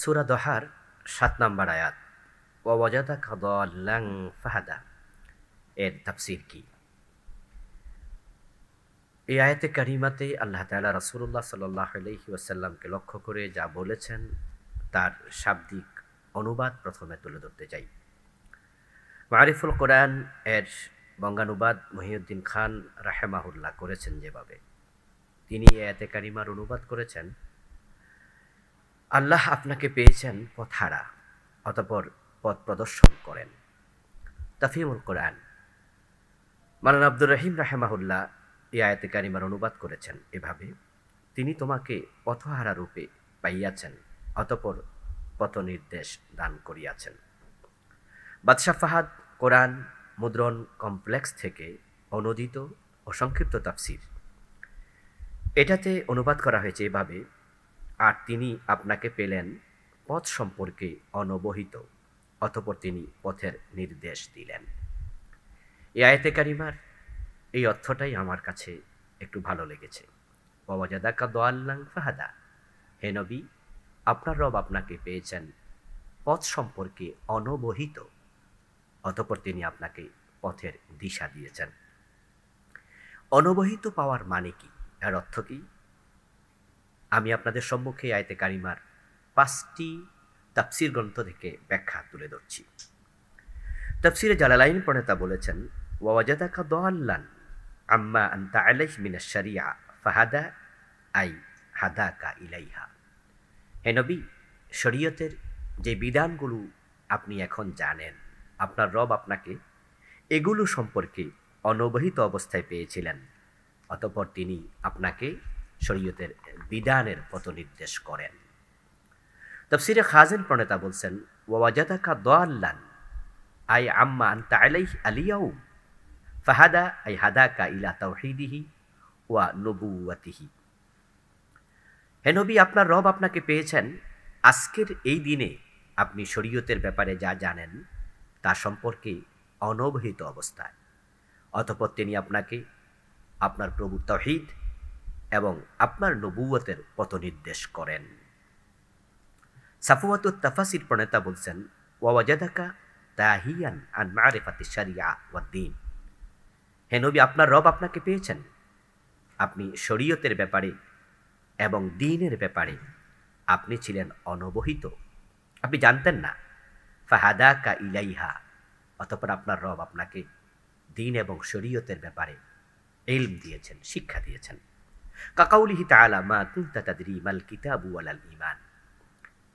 সুরা দহার সাত নম্বর আয়াত ওয়াজাদা খাদাল্লাং ফাহাদা এর তাফসির কি? এই আয়াতে কারিমাতে আল্লাহ তালা রাসুল্লাহ সাল্লাহ আলহি ওয়াসাল্লামকে লক্ষ্য করে যা বলেছেন, তার শাব্দিক অনুবাদ প্রথমে তুলে ধরতে চাই। মারিফুল কোরআন এর বঙ্গানুবাদ মহিউদ্দিন খান রাহেমাহুল্লাহ করেছেন যেভাবে। তিনি এতে কারিমার অনুবাদ করেছেন আল্লাহ আপনাকে পেয়েছেন পথারা অতপর পথ প্রদর্শন করেন। তাফিমুল কোরআন। মালান আব্দুর রহিম রাহেমাহুল্লাহ এই আয়াতে কারিমার অনুবাদ করেছেন এভাবে, তিনি তোমাকে পথহারা রূপে পাইয়াছেন, অতপর পথ নির্দেশ দান করিয়াছেন। বাদশাহ ফাহাদ কোরআন মুদ্রণ কমপ্লেক্স থেকে অনুদিত ও সংক্ষিপ্ত তাফসির। এটাতে অনুবাদ করা হয়েছে এভাবে আর তিনি আপনাকে পেলেন পথ সম্পর্কে অনবহিত, অতপর তিনি পথের নির্দেশ দিলেন। এই আয়তে কারিমার এই অর্থটাই আমার কাছে একটু ভালো লেগেছে। ওয়াজাদাকা দোয়াল্লাং ফাহাদা। হে নবী, আপনার রব আপনাকে পেয়েছেন পথ সম্পর্কে অনবহিত, অতপর তিনি আপনাকে পথের দিশা দিয়েছেন। অনবহিত পাওয়ার মানে কি? এর অর্থ কি? আমি আপনাদের সম্মুখে আয়তে কারিমার পাঁচটি তাফসির গ্রন্থ থেকে ব্যাখ্যা তুলে ধরছি। তাফসিরে জালালাইন প্রণেতা বলেছেন ওয়াজাদাকা দোয়াল্লান আম্মা আন্তা আলাইহ মিনা ফাহাদা আই হাদাকা ইলাইহা। হে নবী, শরীয়তের যে বিধানগুলো আপনি এখন জানেন, আপনার রব আপনাকে এগুলো সম্পর্কে অনবহিত অবস্থায় পেয়েছিলেন, অতপর তিনি আপনাকে শরীয়তের বিধানের পথ নির্দেশ করেন। তফসিরে খাজেন প্রণেতা বলছেন ওয়াজাদাকা দোয়াল্লান আই আম্মা আলিয়াউ ফাহাদা আই হাদাকা ইলা তাওহিদিহি ওয়া নবুয়াতিহি হে নবী, আপনার রব আপনাকে পেয়েছেন। আজকের এই দিনে আপনি শরীয়তের ব্যাপারে যা জানেন, তা সম্পর্কে অনবহিত অবস্থায়। অতপর তিনি আপনাকে, আপনার প্রভু তহিদ এবং আপনার নবুয়তের পথ নির্দেশ করেন। সাফুয়াত তাফাসির প্রণেতা বলছেন ওয়াজাদাকা তাহিয়ান আন মারেফাতি সারিয়া ওয়াদ্দিন হে নবী, আপনার রব আপনাকে পেয়েছেন। আপনি শরীয়তের ব্যাপারে এবং দিনের ব্যাপারে আপনি ছিলেন অনবহিত। আপনি জানতেন না ফাহাদা কা ইলাইহা অতপর আপনার রব আপনাকে দিন এবং শরীয়তের ব্যাপারে এলম দিয়েছেন, শিক্ষা দিয়েছেন। কাকাউলিহি তালা মা কুন্তা তাদরি মাল কিতাবু আলাল ইমান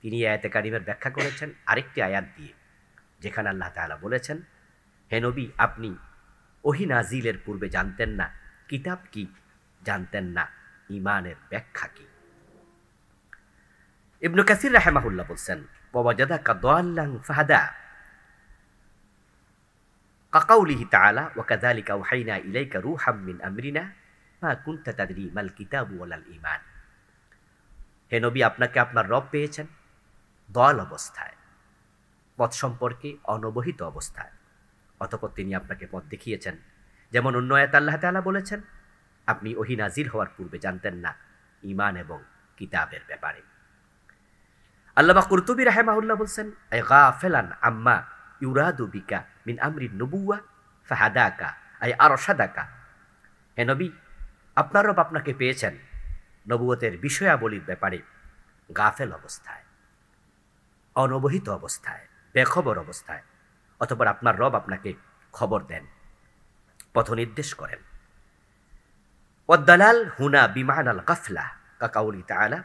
তিনি আয়াতে কারিমের ব্যাখ্যা করেছেন আরেকটি আয়াত দিয়ে, যেখানে আল্লাহ তাআলা বলেছেন, হে নবী, আপনি ওহি নাজিলের পূর্বে জানতেন না, কিতাব কি? জানতেন না ইমানের ব্যাখ্যা কি? ইবনু কাসির রাহেমাহুল্লাহ বলছেন ওয়াজাদা কাদাল্লাং ফাহাদা। কাকাউলিহি তাআলা, ওয়া কাযালিকা ওয়াহাইনা ইলাইকা রূহাম মিন আমরিনা। মা তাদরি, মাল কিতাবু ওয়ালাল ঈমান। হে নবী, আপনাকে আপনার রব পেয়েছেন দল অবস্থায়, পথ সম্পর্কে অনবহিত অবস্থায়, অতপর তিনি আপনাকে পথ দেখিয়েছেন। যেমন অন্য আয়াত আল্লাহ তাআলা বলেছেন, আপনি ওহি নাজিল হওয়ার পূর্বে জানতেন না ইমান এবং কিতাবের ব্যাপারে। আল্লামা কুরতুবি রাহেমাহুল্লাহ বলছেন, এ গাফেলান আম্মা ইউরাদু বিকা মিন আমরি নবুয়া ফাহাদাকা, আই আরশাদাকা। হে নবী আপনার রব আপনাকে পেয়েছেন নবুয়তের বিষয়াবলীর ব্যাপারে গাফেল অবস্থায়, অনবহিত অবস্থায়, বেখবর অবস্থায় অথবা আপনার রব আপনাকে খবর দেন, পথ নির্দেশ করেন। ওয়াদ্দালাল হুনা বিমান আল কাফলা কাকাউলি তাআলা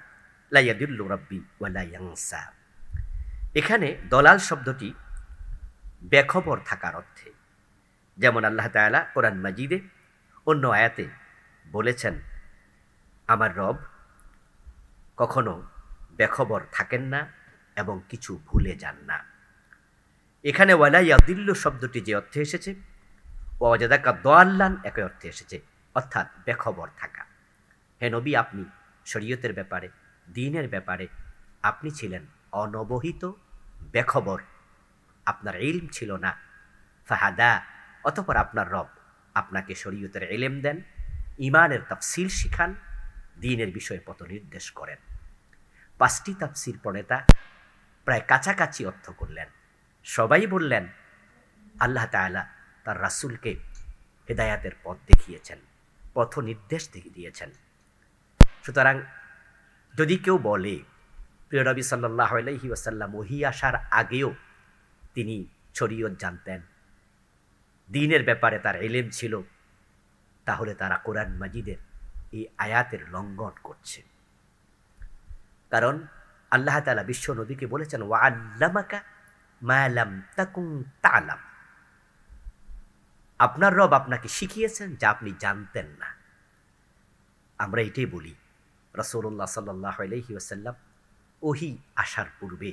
লাইয়াদুল্লু রব্বি ওয়ালা ইয়াংসা এখানে দলাল শব্দটি বেখবর থাকার অর্থে, যেমন আল্লাহ তাআলা কোরআন মাজিদে অন্য আয়াতে বলেছেন, আমার রব কখনো বেখবর থাকেন না এবং কিছু ভুলে যান না। এখানে ওয়ালাইয়াদিল্লু শব্দটি যে অর্থে এসেছে, ওয়াজাদাকা দোয়াল্লান একই অর্থে এসেছে, অর্থাৎ বেখবর থাকা। হে নবী, আপনি শরীয়তের ব্যাপারে, দিনের ব্যাপারে, আপনি ছিলেন অনবহিত বেখবর। আপনার ইলম ছিল না। ফাহাদা, অতপর আপনার রব আপনাকে শরীয়তের এলেম দেন। ইমানের তাফসিল শিখান, দিনের বিষয়ে পথ নির্দেশ করেন। পাঁচটি তাফসির প্রণেতা প্রায় কাছাকাছি অর্থ করলেন। সবাই বললেন, আল্লাহ তাআলা তার রাসূলকে হেদায়াতের পথ দেখিয়েছেন পথ নির্দেশ দিয়ে দিয়েছেন। সুতরাং যদি কেউ বলে, প্রিয় নবী সাল্লাহ আলহি ওয়াসাল্লাম ওহি আসার আগেও তিনি শরীয়ত জানতেন, দিনের ব্যাপারে তার এলেম ছিল তাহলে তারা কোরআন মাজিদের এই আয়াতের লঙ্ঘন করছে। কারণ আল্লাহ তালা বিশ্ব নবীকে বলেছেন, ওয়া আল্লামাকা মায়ালাম তাকুম তালাম। আপনার রব আপনাকে শিখিয়েছেন যা আপনি জানতেন না। আমরা এটাই বলি রসৌল্লাহ সাল্লাহ ওসাল্লাম ওহি আসার পূর্বে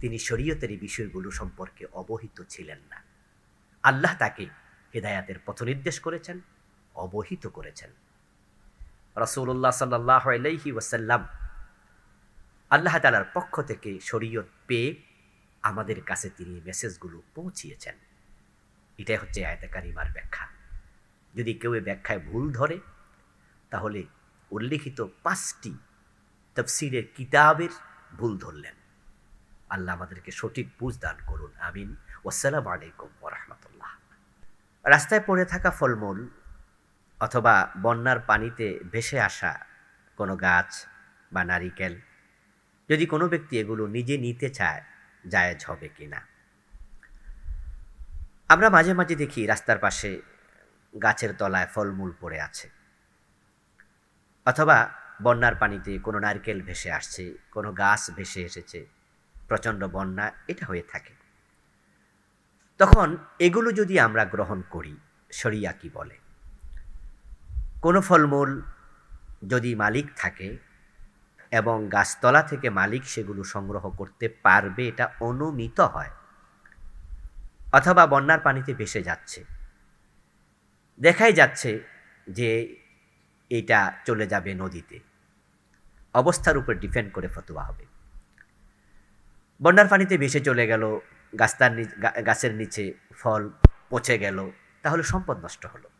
তিনি শরীয়তের এই বিষয়গুলো সম্পর্কে অবহিত ছিলেন না। আল্লাহ তাকে হেদায়াতের পথ নির্দেশ করেছেন অবহিত করেছেন। রসৌল্লাহ সাল্লাহ ওসাল্লাম আল্লাহ তালার পক্ষ থেকে শরীয়ত পেয়ে আমাদের কাছে তিনি মেসেজগুলো পৌঁছিয়েছেন। এটাই হচ্ছে আয়তা কারিমার ব্যাখ্যা। যদি কেউ এই ব্যাখ্যায় ভুল ধরে, তাহলে উল্লিখিত পাঁচটি তফসিরের কিতাবের ভুল ধরলেন। আল্লাহ আমাদেরকে সঠিক বুঝ দান করুন, আমিন। ওসালাম আলাইকুম ওরহমতুল্লাহ রাস্তায় পড়ে থাকা ফলমূল অথবা বন্যার পানিতে ভেসে আসা কোনো গাছ বা নারিকেল, যদি কোনো ব্যক্তি এগুলো নিজে নিতে চায়, জায়েজ হবে কি না আমরা মাঝে মাঝে দেখি রাস্তার পাশে গাছের তলায় ফলমূল পড়ে আছে। অথবা বন্যার পানিতে কোনো নারকেল ভেসে আসছে, কোনো গাছ ভেসে এসেছে, প্রচণ্ড বন্যা, এটা হয়ে থাকে। তখন এগুলো যদি আমরা গ্রহণ করি, শরিয়া কি বলে? কোনো ফলমূল যদি মালিক থাকে এবং গাছতলা থেকে মালিক সেগুলো সংগ্রহ করতে পারবে, এটা অনুমিত হয় অথবা বন্যার পানিতে ভেসে যাচ্ছে। দেখাই যাচ্ছে যে এটা চলে যাবে নদীতে। অবস্থার উপর ডিপেন্ড করে ফতুয়া হবে। বন্যার পানিতে ভেসে চলে গেল, গাছতার গাছের নিচে ফল পচে গেল, তাহলে সম্পদ নষ্ট হলো।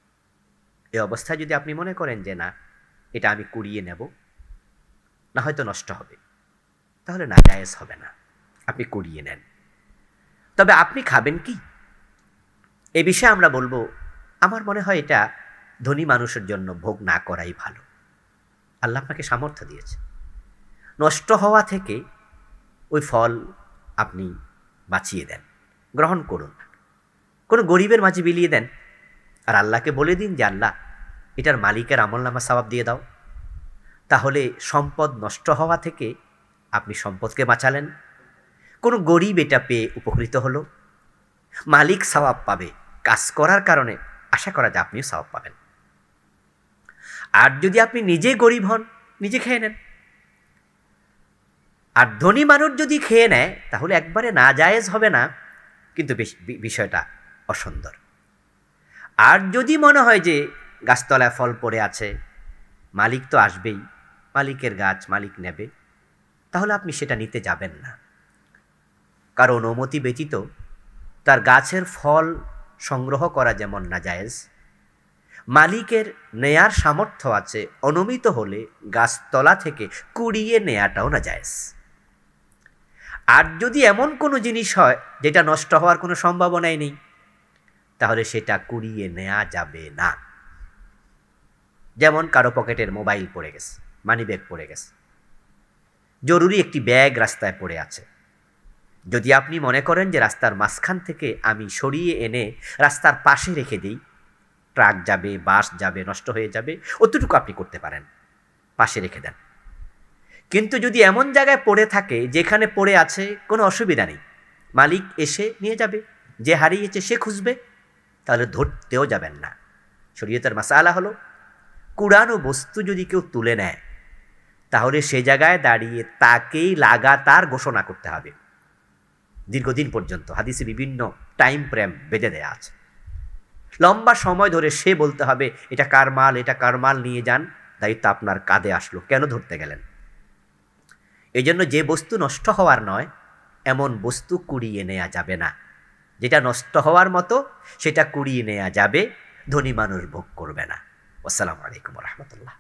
এই অবস্থায় যদি আপনি মনে করেন যে না, এটা আমি কুড়িয়ে নেব, না হয়তো নষ্ট হবে। তাহলে না, জায়েজ হবে না। আপনি কুড়িয়ে নেন। তবে আপনি খাবেন কি? এ বিষয়ে আমরা বলব, আমার মনে হয় এটা ধনী মানুষের জন্য ভোগ না করাই ভালো। আল্লাহ আপনাকে সামর্থ্য দিয়েছে। নষ্ট হওয়া থেকে ওই ফল আপনি বাঁচিয়ে দেন, গ্রহণ করুন। কোনো গরিবের মাঝে বিলিয়ে দেন আর আল্লাহকে বলে দিন যে, আল্লাহ, এটার মালিকের আমলনামা সবাব দিয়ে দাও। তাহলে সম্পদ নষ্ট হওয়া থেকে আপনি সম্পদকে বাঁচালেন। কোনো গরিব এটা পেয়ে উপকৃত হলো। মালিক সবাব পাবে। কাজ করার কারণে আশা করা যায় আপনিও সবাব পাবেন। আর যদি আপনি নিজে গরিব হন, নিজে খেয়ে নেন। আর ধনী মানুষ যদি খেয়ে নেয়, তাহলে একবারে না জায়েজ হবে না। কিন্তু বিষয়টা অসুন্দর। আর যদি মনে হয় যে গাছতলায় ফল পড়ে আছে, মালিক তো আসবেই, মালিকের গাছ মালিক নেবে, তাহলে আপনি সেটা নিতে যাবেন না। কারণ অনুমতি ব্যতীত তার গাছের ফল সংগ্রহ করা যেমন না জায়েজ মালিকের নেয়ার সামর্থ্য আছে, অনুমিত হলে গাছতলা থেকে কুড়িয়ে নেয়াটাও না জায়েজ আর যদি এমন কোনো জিনিস হয়, যেটা নষ্ট হওয়ার কোনো সম্ভাবনাই নেই তাহলে সেটা কুড়িয়ে নেওয়া যাবে না। যেমন কারও পকেটের মোবাইল পড়ে গেছে মানি ব্যাগ পড়ে গেছে। জরুরি একটি ব্যাগ রাস্তায় পড়ে আছে। যদি আপনি মনে করেন যে রাস্তার মাঝখান থেকে আমি সরিয়ে এনে রাস্তার পাশে রেখে দিই, ট্রাক যাবে, বাস যাবে, নষ্ট হয়ে যাবে, অতটুকু আপনি করতে পারেন। পাশে রেখে দেন। কিন্তু যদি এমন জায়গায় পড়ে থাকে যেখানে পড়ে আছে, কোনো অসুবিধা নেই। মালিক এসে নিয়ে যাবে, যে হারিয়েছে সে খুঁজবে। তাহলে ধরতেও যাবেন না। শরীয়তের মাসালা হলো কুড়ানো বস্তু যদি কেউ তুলে নেয়, তাহলে সে জায়গায় দাঁড়িয়ে তাকেই লাগাতার ঘোষণা করতে হবে। দীর্ঘদিন পর্যন্ত হাদিসে বিভিন্ন টাইম ফ্রেম বেঁধে দেওয়া আছে। লম্বা সময় ধরে সে বলতে হবে, এটা কার মাল, এটা কার মাল, নিয়ে যান। দায়িত্ব আপনার কাঁধে আসলো, কেন ধরতে গেলেন? এজন্য যে বস্তু নষ্ট হওয়ার নয়, এমন বস্তু কুড়িয়ে নেওয়া যাবে না। যেটা নষ্ট হওয়ার মতো, সেটা কুড়িয়ে নেওয়া যাবে, ধনী মানুষ ভোগ করবে না। আসসালামু আলাইকুম রহমতুল্লাহ।